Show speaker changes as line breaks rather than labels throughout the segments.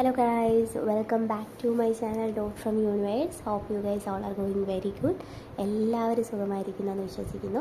Hello guys, welcome back to my channel Dot from Universe. Hope you guys all are going very good. എല്ലാവരും സുഖമായിരിക്കുന്നു എന്ന് വിശ്വസിക്കുന്നു.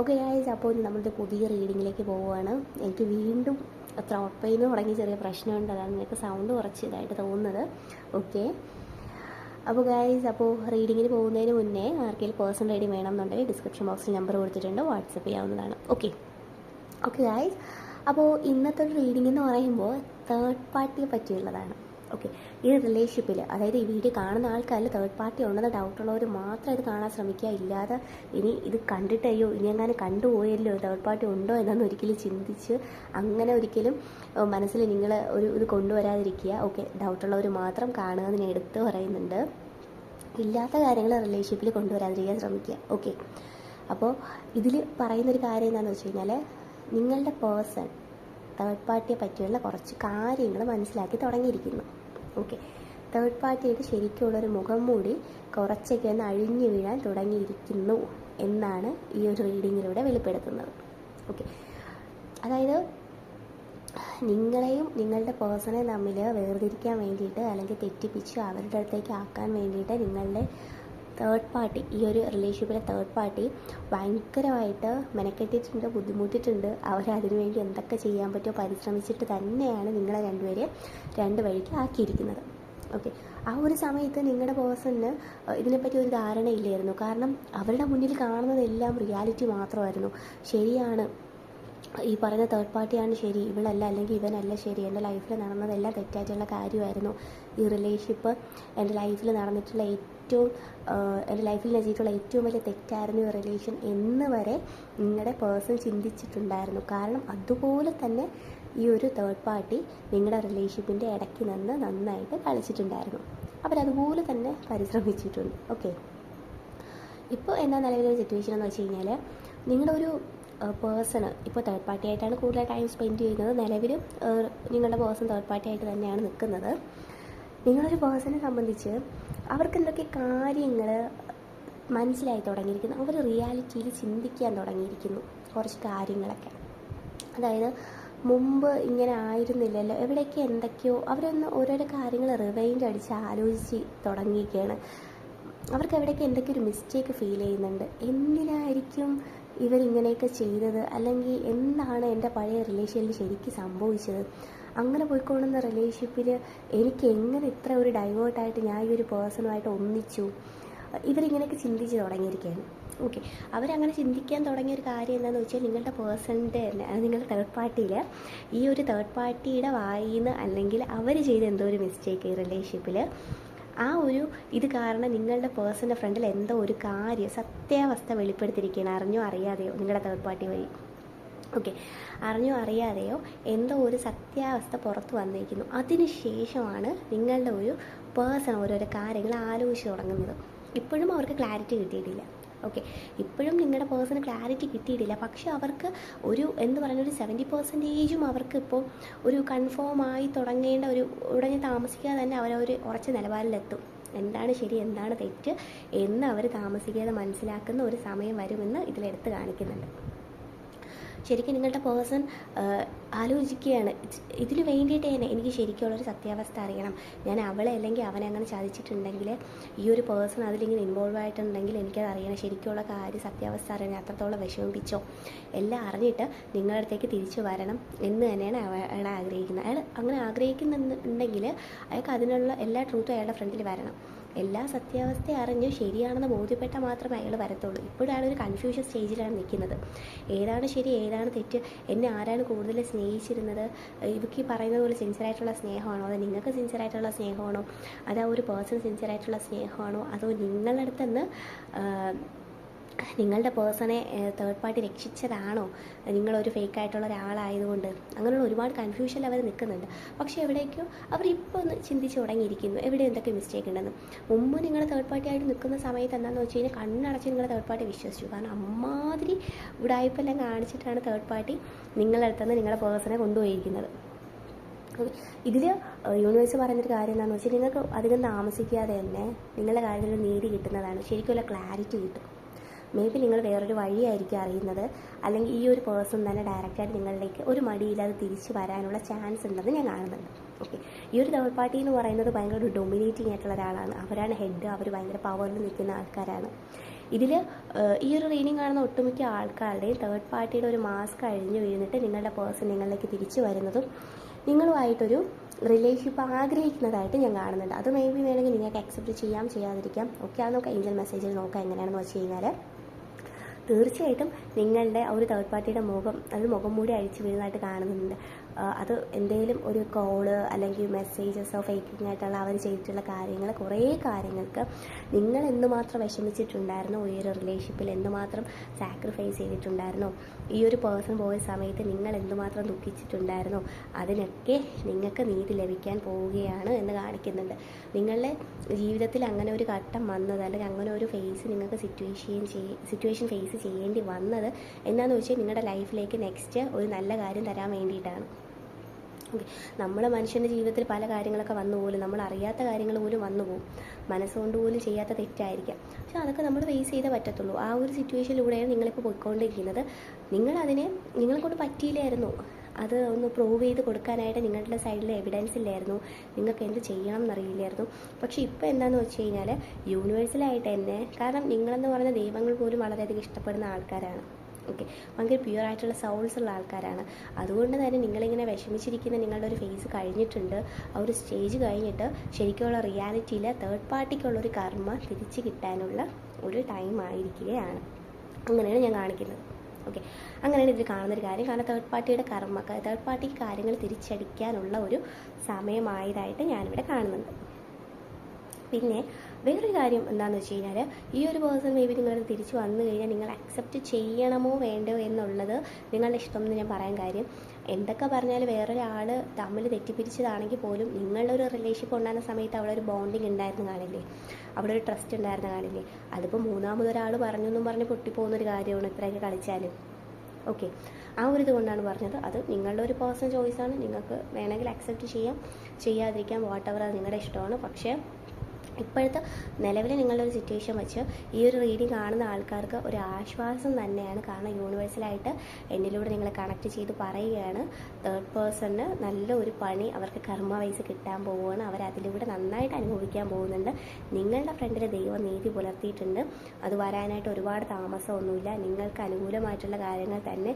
Okay guys അപ്പോൾ നമ്മളുടെ പുതിയ റീഡിങ്ങിലേക്ക് പോവുകയാണ്. എനിക്ക് വീണ്ടും ത്രോട്ട് പെയിൻ തുടങ്ങിയ ചെറിയ പ്രശ്നമുണ്ട്. അതാണ് നിങ്ങൾക്ക് സൗണ്ട് കുറച്ച് ഇതായിട്ട് തോന്നുന്നത്. ഓക്കെ അപ്പോൾ ഗൈസ് അപ്പോൾ റീഡിങ്ങിന് പോകുന്നതിന് മുന്നേ ആർക്കെങ്കിലും പേഴ്സണൽ റീഡിങ് വേണമെന്നുണ്ടെങ്കിൽ ഡിസ്ക്രിപ്ഷൻ ബോക്സിൽ നമ്പർ കൊടുത്തിട്ടുണ്ട്. വാട്സപ്പ് ചെയ്യാവുന്നതാണ്. ഓക്കെ ഓക്കെ ഗൈസ് അപ്പോൾ ഇന്നത്തെ ഒരു റീഡിംഗ് എന്ന് പറയുമ്പോൾ തേർഡ് പാർട്ടിയെ പറ്റിയുള്ളതാണ്. ഓക്കെ ഈ റിലേഷൻഷിപ്പിൽ അതായത് ഈ വീഡിയോ കാണുന്ന ആൾക്കാരിൽ തേർഡ് പാർട്ടി ഉണ്ടെന്ന് ഡൗട്ടുള്ളവർ മാത്രം ഇത് കാണാൻ ശ്രമിക്കുക. ഇല്ലാതെ ഇനി ഇത് കണ്ടിട്ടയ്യോ ഇനി അങ്ങനെ കണ്ടുപോയല്ലോ തേർഡ് പാർട്ടി ഉണ്ടോ എന്നൊന്നും ഒരിക്കലും ചിന്തിച്ച് അങ്ങനെ ഒരിക്കലും മനസ്സിൽ നിങ്ങൾ ഒരു ഇത് കൊണ്ടുവരാതിരിക്കുക. ഓക്കെ ഡൗട്ടുള്ളവർ മാത്രം കാണുക എന്ന് എടുത്ത് പറയുന്നുണ്ട്. ഇല്ലാത്ത കാര്യങ്ങൾ റിലേഷൻഷിപ്പിൽ കൊണ്ടുവരാതിരിക്കാൻ ശ്രമിക്കുക. ഓക്കെ അപ്പോൾ ഇതിൽ പറയുന്നൊരു കാര്യം എന്താണെന്ന് വെച്ച് കഴിഞ്ഞാൽ നിങ്ങളുടെ പേഴ്സൺ തേർഡ് പാർട്ടിയെ പറ്റിയുള്ള കുറച്ച് കാര്യങ്ങൾ മനസ്സിലാക്കി തുടങ്ങിയിരിക്കുന്നു. ഓക്കെ തേർഡ് പാർട്ടിയുടെ ശരിക്കുള്ളൊരു മുഖം മൂടി കുറച്ചൊക്കെ ഒന്ന് അഴിഞ്ഞു വീഴാൻ തുടങ്ങിയിരിക്കുന്നു എന്നാണ് ഈ ഒരു റീഡിങ്ങിലൂടെ വെളിപ്പെടുത്തുന്നത്. ഓക്കെ അതായത് നിങ്ങളെയും നിങ്ങളുടെ പേഴ്സണെ തമ്മിൽ വേർതിരിക്കാൻ വേണ്ടിയിട്ട് അല്ലെങ്കിൽ തെറ്റിപ്പിച്ച് അവരുടെ അടുത്തേക്ക് ആക്കാൻ വേണ്ടിയിട്ട് നിങ്ങളുടെ തേർഡ് പാർട്ടി ഈ ഒരു റിലേഷൻഷിപ്പിലെ തേർഡ് പാർട്ടി ഭയങ്കരമായിട്ട് മെനക്കെട്ടിട്ടുണ്ട് ബുദ്ധിമുട്ടിയിട്ടുണ്ട്. അവർ അതിനുവേണ്ടി എന്തൊക്കെ ചെയ്യാൻ പറ്റുമോ പരിശ്രമിച്ചിട്ട് തന്നെയാണ് നിങ്ങളെ രണ്ടുപേരെ രണ്ട് വഴിക്ക് ആക്കിയിരിക്കുന്നത്. ഓക്കെ ആ ഒരു സമയത്ത് നിങ്ങളുടെ പേഴ്സണിന് ഇതിനെപ്പറ്റി ഒരു ധാരണയില്ലായിരുന്നു. കാരണം അവരുടെ മുന്നിൽ കാണുന്നതെല്ലാം റിയാലിറ്റി മാത്രമായിരുന്നു. ശരിയാണ് ഈ പറയുന്ന തേർഡ് പാർട്ടിയാണ് ശരി ഇവളല്ല അല്ലെങ്കിൽ ഇവനല്ല ശരി എന്റെ ലൈഫിൽ നടന്നതെല്ലാം തെറ്റായിട്ടുള്ള കാര്യമായിരുന്നു. ഈ റിലേഷൻഷിപ്പ് എന്റെ ലൈഫിൽ നടന്നിട്ടുള്ള ഏറ്റവും എന്റെ ലൈഫിൽ ഞാൻ ഏറ്റവും വലിയ തെറ്റായിരുന്നു റിലേഷൻ എന്ന് വരെ നിങ്ങളുടെ പേഴ്സൺ ചിന്തിച്ചിട്ടുണ്ടായിരുന്നു. കാരണം അതുപോലെ തന്നെ ഈ ഒരു തേർഡ് പാർട്ടി നിങ്ങളുടെ റിലേഷൻഷിപ്പിന്റെ ഇടയ്ക്ക് നിന്ന് നന്നായിട്ട് കളിച്ചിട്ടുണ്ടായിരുന്നു. അവരതുപോലെ തന്നെ പരിശ്രമിച്ചിട്ടുണ്ട്. ഓക്കെ ഇപ്പോൾ എന്താ നിലവിലൊരു സിറ്റുവേഷൻ എന്ന് വെച്ച് കഴിഞ്ഞാൽ നിങ്ങളുടെ ഒരു പേഴ്സണ് ഇപ്പോൾ തേർഡ് പാർട്ടി ആയിട്ടാണ് കൂടുതൽ ടൈം സ്പെൻഡ് ചെയ്യുന്നത്. നിലവിൽ നിങ്ങളുടെ പേഴ്സൺ തേർഡ് പാർട്ടി ആയിട്ട് തന്നെയാണ് നിൽക്കുന്നത്. നിങ്ങളൊരു പേഴ്സണെ സംബന്ധിച്ച് അവർക്ക് എന്തൊക്കെ കാര്യങ്ങൾ മനസ്സിലായി തുടങ്ങിയിരിക്കുന്നു? അവർ റിയാലിറ്റിയിൽ ചിന്തിക്കാൻ തുടങ്ങിയിരിക്കുന്നു കുറച്ച് കാര്യങ്ങളൊക്കെ. അതായത് മുമ്പ് ഇങ്ങനെ ആയിരുന്നില്ലല്ലോ എവിടെയൊക്കെ എന്തൊക്കെയോ അവരൊന്ന് ഓരോരോ കാര്യങ്ങൾ റിവൈൻഡ് അടിച്ച് ആലോചിച്ച് തുടങ്ങിയിരിക്കുകയാണ്. അവർക്ക് എവിടെയൊക്കെ എന്തൊക്കെ ഒരു മിസ്റ്റേക്ക് ഫീൽ ചെയ്യുന്നുണ്ട്? എന്തിനായിരിക്കും ഇവരിങ്ങനെയൊക്കെ ചെയ്തത്? അല്ലെങ്കിൽ എന്താണ് എന്റെ പഴയ റിലേഷനിൽ ശരിക്കും സംഭവിച്ചത്? അങ്ങനെ പോയിക്കൊള്ളുന്ന റിലേഷൻഷിപ്പിൽ എനിക്ക് എങ്ങനെ ഇത്ര ഒരു ഡൈവേർട്ടായിട്ട് ഞാൻ ഈ ഒരു പേഴ്സണുമായിട്ട് ഒന്നിച്ചു? ഇവരിങ്ങനെയൊക്കെ ചിന്തിച്ച് തുടങ്ങിയിരിക്കുകയാണ്. ഓക്കെ അവരങ്ങനെ ചിന്തിക്കാൻ തുടങ്ങിയ ഒരു കാര്യം എന്താണെന്ന് വെച്ചാൽ നിങ്ങളുടെ പേഴ്സണിന്റെ തന്നെ നിങ്ങളുടെ തേർഡ് പാർട്ടിയിൽ ഈ ഒരു തേർഡ് പാർട്ടിയുടെ വായിന്ന് അല്ലെങ്കിൽ അവർ ചെയ്ത എന്തോ ഒരു മിസ്റ്റേക്ക് ഈ റിലേഷൻഷിപ്പിൽ ആ ഒരു ഇത് കാരണം നിങ്ങളുടെ പേഴ്സന്റെ ഫ്രണ്ടിൽ എന്തോ ഒരു കാര്യം സത്യാവസ്ഥ വെളിപ്പെടുത്തിയിരിക്കുകയാണ്. അറിഞ്ഞോ അറിയാതെയോ നിങ്ങളുടെ തേർഡ് പാർട്ടി വഴി? ഓക്കെ അറിഞ്ഞോ അറിയാതെയോ എന്തോ ഒരു സത്യാവസ്ഥ പുറത്ത് വന്നിരിക്കുന്നു. അതിന് ശേഷമാണ് നിങ്ങളുടെ ഒരു പേഴ്സൺ ഓരോരോ കാര്യങ്ങൾ ആലോചിച്ച് തുടങ്ങുന്നത്. ഇപ്പോഴും അവർക്ക് ക്ലാരിറ്റി കിട്ടിയിട്ടില്ല. ഓക്കെ ഇപ്പോഴും നിങ്ങളുടെ പേഴ്സൺ ക്ലാരിറ്റി കിട്ടിയിട്ടില്ല. പക്ഷേ അവർക്ക് ഒരു എന്ന് പറയുന്ന ഒരു സെവന്റി പെർസെന്റേജും അവർക്ക് ഇപ്പോൾ ഒരു കൺഫേം ആയി തുടങ്ങേണ്ട ഒരു ഉടനെ താമസിക്കാതെ തന്നെ അവരൊരു ഉറച്ച നിലവാരത്തിലെത്തും എന്താണ് ശരി എന്താണ് തെറ്റ് എന്ന് അവർ താമസിക്കാതെ മനസ്സിലാക്കുന്ന ഒരു സമയം വരുമെന്ന് ഇതിലെടുത്ത് കാണിക്കുന്നുണ്ട്. ശരിക്കും നിങ്ങളുടെ പേഴ്സൺ ആലോചിക്കുകയാണ്. ഇതിന് വേണ്ടിയിട്ട് തന്നെ എനിക്ക് ശരിക്കുള്ളൊരു സത്യാവസ്ഥ അറിയണം. ഞാൻ അവളെ അല്ലെങ്കിൽ അവനെ അങ്ങനെ ചതിച്ചിട്ടുണ്ടെങ്കിൽ ഈ ഒരു പേഴ്സൺ അതിലിങ്ങനെ ഇൻവോൾവ് ആയിട്ടുണ്ടെങ്കിൽ എനിക്കത് അറിയണം. ശരിക്കുള്ള കാര്യം സത്യാവസ്ഥ അറിയണം. അത്രത്തോളം വിഷമിപ്പിച്ചോ? എല്ലാം അറിഞ്ഞിട്ട് നിങ്ങളുടെ അടുത്തേക്ക് തിരിച്ചു വരണം എന്ന് തന്നെയാണ് അയാൾ ആഗ്രഹിക്കുന്നത്. അയാൾ അങ്ങനെ ആഗ്രഹിക്കുന്നുണ്ടെങ്കിൽ അയാൾക്ക് അതിനുള്ള എല്ലാ ട്രൂത്തും അയാളുടെ ഫ്രണ്ടിൽ വരണം. എല്ലാ സത്യാവസ്ഥയും അറിഞ്ഞ് ശരിയാണെന്ന് ബോധ്യപ്പെട്ടാൽ മാത്രമേ അയാൾ വരത്തുള്ളൂ. ഇപ്പോഴാണ് ഒരു കൺഫ്യൂഷൻ സ്റ്റേജിലാണ് നിൽക്കുന്നത്. ഏതാണ് ശരി ഏതാണ് തെറ്റ്? എന്നെ ആരാണ് കൂടുതൽ സ്നേഹിച്ചിരുന്നത്? ഇവയ്ക്ക് പറയുന്നത് പോലെ സിൻസിയറായിട്ടുള്ള സ്നേഹമാണോ? അതോ നിങ്ങൾക്ക് സിൻസിയറായിട്ടുള്ള സ്നേഹമാണോ? അതോ ഒരു പേഴ്സൺ സിൻസിയറായിട്ടുള്ള സ്നേഹമാണോ? അതോ നിങ്ങളുടെ അടുത്തുനിന്ന് നിങ്ങളുടെ പേഴ്സണെ തേർഡ് പാർട്ടി രക്ഷിച്ചതാണോ? നിങ്ങളൊരു ഫേക്ക് ആയിട്ടുള്ള ഒരാളായതുകൊണ്ട്. അങ്ങനെയുള്ള ഒരുപാട് കൺഫ്യൂഷനിൽ അവർ നിൽക്കുന്നുണ്ട്. പക്ഷേ എവിടേക്കോ അവർ ഇപ്പോൾ ഒന്ന് ചിന്തിച്ച് തുടങ്ങിയിരിക്കുന്നു. എവിടെ എന്തൊക്കെ മിസ്റ്റേക്ക് ഉണ്ടെന്ന്. മുമ്പ് നിങ്ങൾ തേർഡ് പാർട്ടി ആയിട്ട് നിൽക്കുന്ന സമയത്ത് എന്താണെന്ന് വെച്ച് കഴിഞ്ഞാൽ കണ്ണടച്ച് നിങ്ങൾ തേർഡ് പാർട്ടി വിശ്വസിച്ചു. കാരണം അമ്മാതിരി ഉടായ്പെല്ലാം കാണിച്ചിട്ടാണ് തേർഡ് പാർട്ടി നിങ്ങളുടെ അടുത്തുനിന്ന് നിങ്ങളുടെ പേഴ്സണെ കൊണ്ടുപോയിരിക്കുന്നത്. ഇതിൽ യൂണിവേഴ്സ് പറയുന്നൊരു കാര്യം എന്താണെന്ന് വെച്ചാൽ നിങ്ങൾക്ക് അധികം താമസിക്കാതെ തന്നെ നിങ്ങളുടെ കാര്യത്തിൽ നീതി കിട്ടുന്നതാണ്. ശരിക്കുള്ള ക്ലാരിറ്റി കിട്ടും. മേ ബി നിങ്ങൾ വേറൊരു വഴിയായിരിക്കും അറിയുന്നത്. അല്ലെങ്കിൽ ഈ ഒരു പേഴ്സൺ തന്നെ ഡയറക്റ്റായിട്ട് നിങ്ങളിലേക്ക് ഒരു മടിയില്ലാതെ തിരിച്ചു വരാനുള്ള ചാൻസ് ഉണ്ടെന്ന് ഞാൻ കാണുന്നുണ്ട്. ഓക്കെ ഈ ഒരു തേർഡ് പാർട്ടി എന്ന് പറയുന്നത് ഭയങ്കര ഒരു ഡൊമിനേറ്റിംഗ് ആയിട്ടുള്ള ഒരാളാണ്. അവരാണ് ഹെഡ് അവർ ഭയങ്കര പവറിൽ നിൽക്കുന്ന ആൾക്കാരാണ്. ഇതിൽ ഈ ഒരു റീഡിങ് കാണുന്ന ഒട്ടുമിക്ക ആൾക്കാരുടെയും തേർഡ് പാർട്ടിയുടെ ഒരു മാസ്ക് അഴിഞ്ഞു വീണിട്ട് നിങ്ങളുടെ പേഴ്സൺ നിങ്ങളിലേക്ക് തിരിച്ചു വരുന്നതും നിങ്ങളുമായിട്ടൊരു റിലേഷൻഷിപ്പ് ആഗ്രഹിക്കുന്നതായിട്ട് ഞാൻ കാണുന്നുണ്ട്. അത് മേ ബി വേണമെങ്കിൽ നിങ്ങൾക്ക് അക്സെപ്റ്റ് ചെയ്യാം ചെയ്യാതിരിക്കാം. ഓക്കെ അത് നമുക്ക് ഏഞ്ചൽ മെസ്സേജിൽ നോക്കാം എങ്ങനെയാണെന്ന് വെച്ച് കഴിഞ്ഞാൽ തീർച്ചയായിട്ടും നിങ്ങളുടെ ഒരു തേർഡ് പാർട്ടിയുടെ മുഖം അത് മുഖം മൂടി അഴിച്ചു വീഴുന്നതായിട്ട് കാണുന്നുണ്ട്. അത് എന്തെങ്കിലും ഒരു കോൾ അല്ലെങ്കിൽ മെസ്സേജസോ ഫേക്കിംഗ് ആയിട്ടുള്ള അവർ ചെയ്തിട്ടുള്ള കാര്യങ്ങൾ കുറേ കാര്യങ്ങൾക്ക് നിങ്ങൾ എന്തുമാത്രം വിഷമിച്ചിട്ടുണ്ടായിരുന്നോ ഈ ഒരു റിലേഷൻഷിപ്പിൽ എന്തുമാത്രം സാക്രിഫൈസ് ചെയ്തിട്ടുണ്ടായിരുന്നോ ഈ ഒരു പേഴ്സൺ പോയ സമയത്ത് നിങ്ങൾ എന്തുമാത്രം ദുഃഖിച്ചിട്ടുണ്ടായിരുന്നോ അതിനൊക്കെ നിങ്ങൾക്ക് നീതി ലഭിക്കാൻ പോവുകയാണ് എന്ന് കാണിക്കുന്നുണ്ട്. നിങ്ങളുടെ ജീവിതത്തിൽ അങ്ങനെ ഒരു ഘട്ടം വന്നത് അല്ലെങ്കിൽ അങ്ങനെ ഒരു ഫേസ് നിങ്ങൾക്ക് സിറ്റുവേഷൻ സിറ്റുവേഷൻ ഫേസ് ചെയ്യേണ്ടി വന്നത് എന്താണെന്ന് വെച്ചാൽ നിങ്ങളുടെ ലൈഫിലേക്ക് നെക്സ്റ്റ് ഒരു നല്ല കാര്യം തരാൻ വേണ്ടിയിട്ടാണ്. നമ്മുടെ മനുഷ്യന്റെ ജീവിതത്തിൽ പല കാര്യങ്ങളൊക്കെ വന്നു പോലും നമ്മൾ അറിയാത്ത കാര്യങ്ങൾ പോലും വന്നു പോകും മനസ്സുകൊണ്ട് പോലും ചെയ്യാത്ത തെറ്റായിരിക്കാം. പക്ഷെ അതൊക്കെ നമ്മൾ ഫേസ് ചെയ്തേ പറ്റത്തുള്ളൂ. ആ ഒരു സിറ്റുവേഷനിലൂടെയാണ് നിങ്ങളിപ്പോൾ പോയിക്കൊണ്ടിരിക്കുന്നത്. നിങ്ങളതിനെ നിങ്ങളെ കൊണ്ട് പറ്റിയില്ലായിരുന്നു. അത് ഒന്ന് പ്രൂവ് ചെയ്ത് കൊടുക്കാനായിട്ട് നിങ്ങളുടെ സൈഡിൽ എവിഡൻസ് ഇല്ലായിരുന്നു. നിങ്ങൾക്ക് എന്ത് ചെയ്യണം എന്നറിയില്ലായിരുന്നു. പക്ഷേ ഇപ്പോൾ എന്താണെന്ന് വെച്ച് കഴിഞ്ഞാൽ യൂണിവേഴ്സലായിട്ട് തന്നെ കാരണം നിങ്ങളെന്ന് പറഞ്ഞ ദൈവങ്ങൾ പോലും വളരെയധികം ഇഷ്ടപ്പെടുന്ന ആൾക്കാരാണ്. ഓക്കെ ഭയങ്കര പ്യുവർ ആയിട്ടുള്ള സൗൾസ് ഉള്ള ആൾക്കാരാണ്. അതുകൊണ്ട് തന്നെ നിങ്ങളിങ്ങനെ വിഷമിച്ചിരിക്കുന്ന നിങ്ങളുടെ ഒരു ഫേസ് കഴിഞ്ഞിട്ടുണ്ട്. ആ ഒരു സ്റ്റേജ് കഴിഞ്ഞിട്ട് ശരിക്കുള്ള റിയാലിറ്റിയിൽ തേർഡ് പാർട്ടിക്കുള്ള ഒരു കർമ്മ തിരിച്ചു കിട്ടാനുള്ള ഒരു ടൈം ആയിരിക്കുകയാണ്. അങ്ങനെയാണ് ഞാൻ കാണിക്കുന്നത്. ഓക്കെ അങ്ങനെയാണ് ഇതിൽ കാണുന്നൊരു കാര്യം. കാരണം തേർഡ് പാർട്ടിയുടെ കർമ്മ തേർഡ് പാർട്ടിക്ക് കാര്യങ്ങൾ തിരിച്ചടിക്കാനുള്ള ഒരു സമയമായതായിട്ട് ഞാനിവിടെ കാണുന്നുണ്ട്. പിന്നെ വേറൊരു കാര്യം എന്താണെന്ന് വെച്ച് കഴിഞ്ഞാൽ ഈ ഒരു പേഴ്സൺ മേ ബി നിങ്ങളത് തിരിച്ചു വന്നു കഴിഞ്ഞാൽ നിങ്ങൾ അക്സെപ്റ്റ് ചെയ്യണമോ വേണ്ടോ എന്നുള്ളത് നിങ്ങളുടെ ഇഷ്ടം എന്ന് ഞാൻ പറയാൻ കാര്യം. എന്തൊക്കെ പറഞ്ഞാൽ വേറൊരാൾ തമ്മിൽ തെറ്റിപ്പിരിച്ചതാണെങ്കിൽ പോലും ഒരു റിലേഷൻഷിപ്പ് ഉണ്ടാകുന്ന സമയത്ത് അവിടെ ഒരു ബോണ്ടിങ് ഉണ്ടായിരുന്നു കാണില്ലേ? അവിടെ ഒരു ട്രസ്റ്റ് ഉണ്ടായിരുന്നു കാണില്ലേ? അതിപ്പോൾ മൂന്നാമതൊരാൾ പറഞ്ഞു എന്നും പറഞ്ഞ് പൊട്ടിപ്പോകുന്ന ഒരു കാര്യമാണ് ഇത്രയൊക്കെ കളിച്ചാലും. ഓക്കെ ആ ഒരു ഇതുകൊണ്ടാണ് പറഞ്ഞത്. അത് നിങ്ങളുടെ ഒരു പേഴ്സണൽ ചോയ്സാണ് നിങ്ങൾക്ക് വേണമെങ്കിൽ അക്സെപ്റ്റ് ചെയ്യാം. ചെയ്യാതിരിക്കാം. വാട്ട് എവർ അത് നിങ്ങളുടെ ഇഷ്ടമാണ്. പക്ഷേ ഇപ്പോഴത്തെ നിലവിൽ നിങ്ങളുടെ ഒരു സിറ്റുവേഷൻ വെച്ച് ഈ ഒരു റീഡിങ് കാണുന്ന ആൾക്കാർക്ക് ഒരു ആശ്വാസം തന്നെയാണ്. കാരണം യൂണിവേഴ്സലായിട്ട് എന്നിലൂടെ നിങ്ങളെ കണക്ട് ചെയ്ത് പറയുകയാണ്. തേർഡ് പേഴ്സണിന് നല്ല ഒരു പണി അവർക്ക് കർമ്മ വൈസ് കിട്ടാൻ പോവുകയാണ്. അവർ നന്നായിട്ട് അനുഭവിക്കാൻ പോകുന്നുണ്ട്. നിങ്ങളുടെ ഫ്രണ്ടിൽ ദൈവം നീതി പുലർത്തിയിട്ടുണ്ട്. അത് വരാനായിട്ട് ഒരുപാട് താമസമൊന്നുമില്ല. നിങ്ങൾക്ക് അനുകൂലമായിട്ടുള്ള കാര്യങ്ങൾ തന്നെ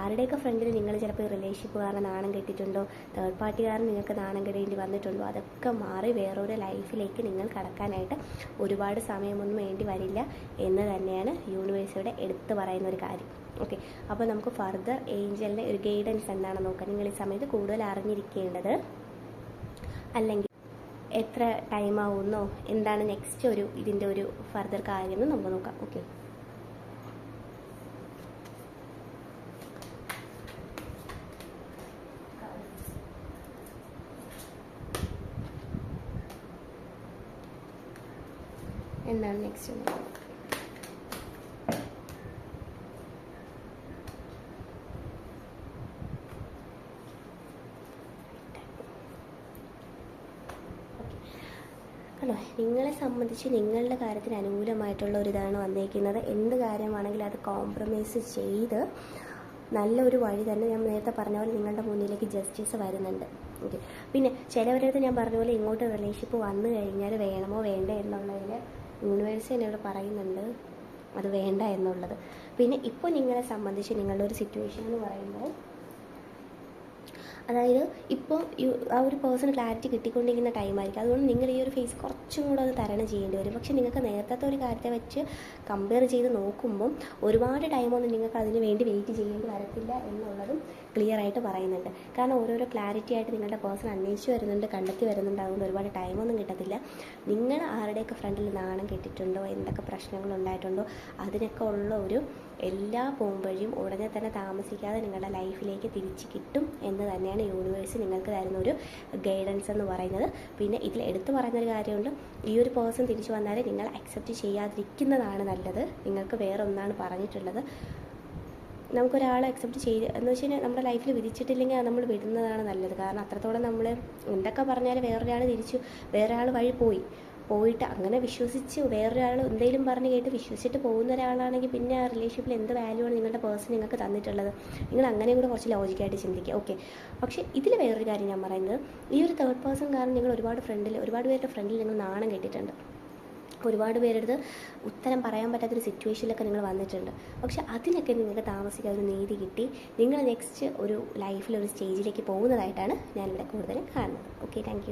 ആരുടെയൊക്കെ ഫ്രണ്ടിൽ നിങ്ങൾ ചിലപ്പോൾ റിലേഷൻഷിപ്പ് കാരണം നാണം കെട്ടിയിട്ടുണ്ടോ? തേർഡ് പാർട്ടി കാരണം നിങ്ങൾക്ക് നാണം കെടേണ്ടി വന്നിട്ടുണ്ടോ? അതൊക്കെ മാറി വേറൊരു ലൈഫിലേക്ക് നിങ്ങൾ കടക്കാനായിട്ട് ഒരുപാട് സമയമൊന്നും വേണ്ടി വരില്ല എന്ന് തന്നെയാണ് യൂണിവേഴ്സിയുടെ എടുത്തു പറയുന്ന ഒരു കാര്യം. ഓക്കെ അപ്പോൾ നമുക്ക് ഫർദർ ഏഞ്ചലിന്റെ ഒരു ഗൈഡൻസ് എന്താണെന്ന് നോക്കാം. നിങ്ങൾ ഈ സമയത്ത് കൂടുതൽ അറിഞ്ഞിരിക്കേണ്ടത് അല്ലെങ്കിൽ എത്ര ടൈം ആവുന്നോ? എന്താണ് നെക്സ്റ്റ് ഒരു ഇതിന്റെ ഒരു ഫർദർ കാര്യം എന്ന് നമുക്ക് നോക്കാം. ഓക്കെ എന്താണ് നെക്സ്റ്റ് ആണോ നിങ്ങളെ സംബന്ധിച്ച് നിങ്ങളുടെ കാര്യത്തിന് അനുകൂലമായിട്ടുള്ള ഒരു ഇതാണ് വന്നേക്കുന്നത്. എന്ത് കാര്യമാണെങ്കിലും അത് കോംപ്രമൈസ് ചെയ്ത് നല്ലൊരു വഴി തന്നെ ഞാൻ നേരത്തെ പറഞ്ഞ പോലെ നിങ്ങളുടെ മുന്നിലേക്ക് ജസ്റ്റിസ് വരുന്നുണ്ട്. ഓക്കെ പിന്നെ ചിലവരടുത്ത് ഞാൻ പറഞ്ഞ പോലെ ഇങ്ങോട്ട് റിലേഷൻഷിപ്പ് വന്നു കഴിഞ്ഞാൽ വേണമോ വേണ്ടേ എന്നുള്ളതിൽ യൂണിവേഴ്സ് എന്നോട് പറയുന്നുണ്ട് അത് വേണ്ട എന്നുള്ളത്. പിന്നെ ഇപ്പോൾ നിങ്ങളെ സംബന്ധിച്ച് നിങ്ങളുടെ ഒരു സിറ്റുവേഷൻ എന്ന് പറയുമ്പോൾ അതായത് ഇപ്പോൾ ആ ഒരു പേഴ്സൺ ക്ലാരിറ്റി കിട്ടിക്കൊണ്ടിരിക്കുന്ന ടൈമായിരിക്കും അതുകൊണ്ട് നിങ്ങൾ ഈ ഒരു ഫേസ് കുറച്ചും കൂടെ അത് തരണം ചെയ്യേണ്ടി വരും. പക്ഷേ നിങ്ങൾക്ക് നേരത്തെ ഒരു കാര്യത്തെ വെച്ച് കമ്പയർ ചെയ്ത് നോക്കുമ്പം ഒരുപാട് ടൈമൊന്നും നിങ്ങൾക്ക് അതിന് വേണ്ടി വെയിറ്റ് ചെയ്യേണ്ടി വരത്തില്ല എന്നുള്ളതും ക്ലിയർ ആയിട്ട് പറയുന്നുണ്ട്. കാരണം ഓരോരോ ക്ലാരിറ്റി ആയിട്ട് നിങ്ങളുടെ പേഴ്സൺ അന്വേഷിച്ച് വരുന്നുണ്ട് കണ്ടെത്തി വരുന്നുണ്ട് അതുകൊണ്ട് ഒരുപാട് ടൈമൊന്നും കിട്ടത്തില്ല. നിങ്ങൾ ആരുടെയൊക്കെ ഫ്രണ്ടിൽ നാണം കെട്ടിട്ടുണ്ടോ എന്തൊക്കെ പ്രശ്നങ്ങൾ ഉണ്ടായിട്ടുണ്ടോ അതിനൊക്കെ ഉള്ള ഒരു എല്ലാ പോംവഴിയും ഉടനെ തന്നെ താമസിക്കാതെ നിങ്ങളുടെ ലൈഫിലേക്ക് തിരിച്ച് കിട്ടും എന്ന് തന്നെയാണ് യൂണിവേഴ്സ് നിങ്ങൾക്ക് തരുന്ന ഒരു ഗൈഡൻസ് എന്ന് പറയുന്നത്. പിന്നെ ഇതിൽ എടുത്തു പറയുന്നൊരു കാര്യമുണ്ട്. ഈ ഒരു പേഴ്സൺ തിരിച്ചു വന്നാൽ നിങ്ങൾ അക്സെപ്റ്റ് ചെയ്യാതിരിക്കുന്നതാണ് നല്ലത്. നിങ്ങൾക്ക് വേറെ ഒന്നാണ് പറഞ്ഞിട്ടുള്ളത്. നമുക്കൊരാളെ അക്സെപ്റ്റ് ചെയ്ത് എന്ന് വെച്ച് കഴിഞ്ഞാൽ നമ്മുടെ ലൈഫിൽ വിധിച്ചിട്ടില്ലെങ്കിൽ നമ്മൾ വിടുന്നതാണ് നല്ലത്. കാരണം അത്രത്തോളം നമ്മൾ എന്തൊക്കെ പറഞ്ഞാലും വേറൊരാൾ തിരിച്ചു വേറൊരാൾ വഴി പോയി. പോയിട്ട് അങ്ങനെ വിശ്വസിച്ച് വേറൊരാൾ എന്തെങ്കിലും പറഞ്ഞ് കേട്ട് വിശ്വസിച്ചിട്ട് പോകുന്ന ഒരാളാണെങ്കിൽ പിന്നെ ആ റിലേഷൻഷിപ്പിൽ എന്ത് വാല്യൂ ആണ് നിങ്ങളുടെ പേഴ്സൺ നിങ്ങൾക്ക് തന്നിട്ടുള്ളത്? നിങ്ങൾ അങ്ങനെയും കൂടെ കുറച്ച് ലോജിക്കായിട്ട് ചിന്തിക്കുക. ഓക്കെ പക്ഷേ ഇതിൽ വേറൊരു കാര്യം ഞാൻ പറയുന്നത്. ഈ ഒരു തേർഡ് പേഴ്സൺ കാരണം നിങ്ങൾ ഒരുപാട് ഫ്രണ്ടിൽ ഒരുപാട് പേരുടെ ഫ്രണ്ടിൽ നിങ്ങൾ നാണം കെട്ടിയിട്ടുണ്ട്. ഒരുപാട് പേരെടുത്ത് ഉത്തരം പറയാൻ പറ്റാത്തൊരു സിറ്റുവേഷനിലൊക്കെ നിങ്ങൾ വന്നിട്ടുണ്ട്. പക്ഷെ അതിനൊക്കെ നിങ്ങൾക്ക് താമസിക്കാൻ ഒരു നീതി കിട്ടി. നിങ്ങൾ നെക്സ്റ്റ് ഒരു ലൈഫിൽ ഒരു സ്റ്റേജിലേക്ക് പോകുന്നതായിട്ടാണ് ഞാനിവിടെ കൂടുതലും കാണുന്നത്. Okay thank